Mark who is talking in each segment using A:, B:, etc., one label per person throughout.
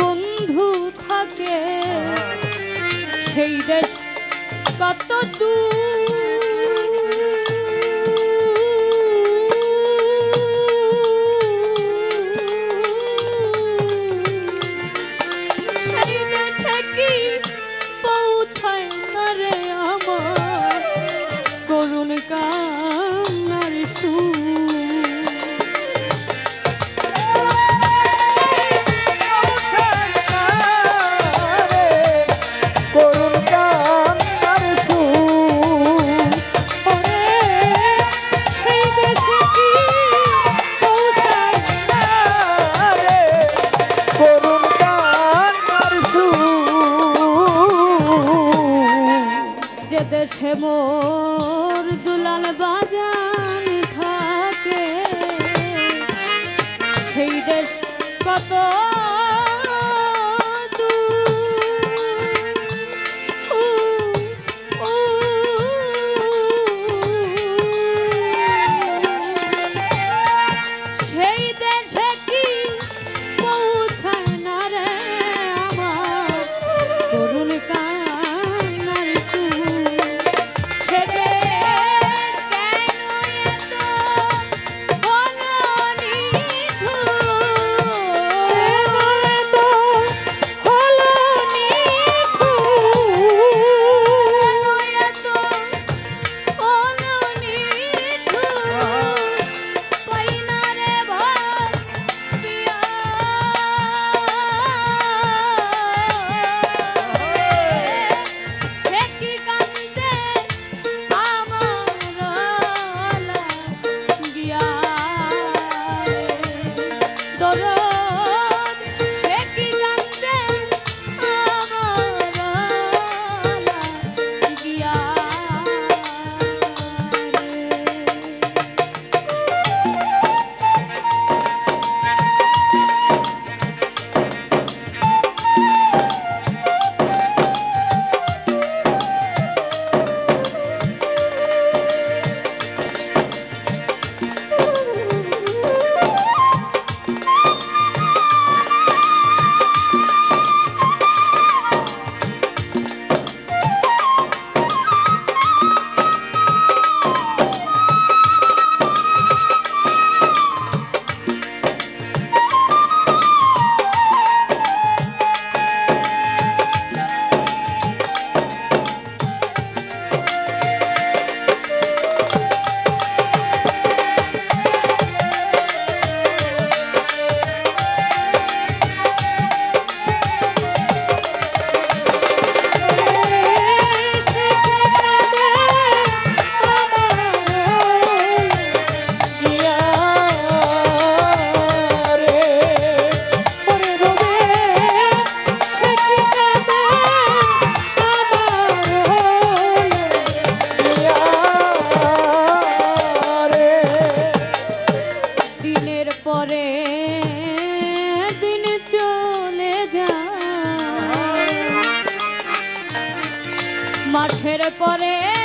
A: বন্ধু থাকে। সেই দেশ কত সেই কত মাঠের পরে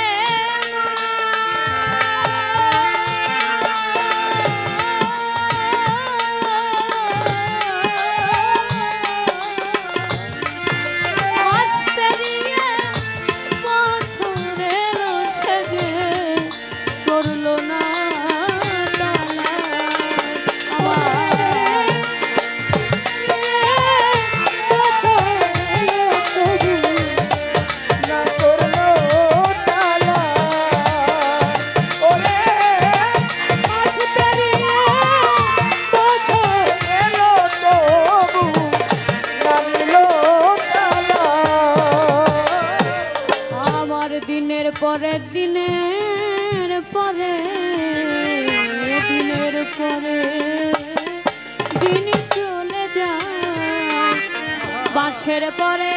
A: দিন চলে যায়। বাঁশের পরে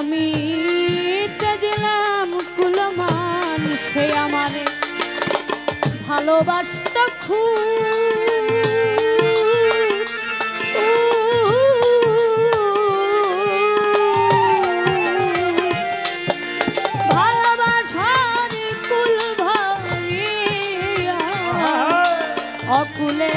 A: আমি তেজলাম কুলমান সে আমারে ভালোবাসত কুল অকুলে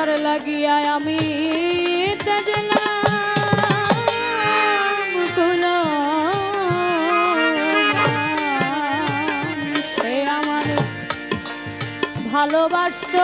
A: যার লাগিয়া আমি তেজলাম সে আমার ভালোবাসত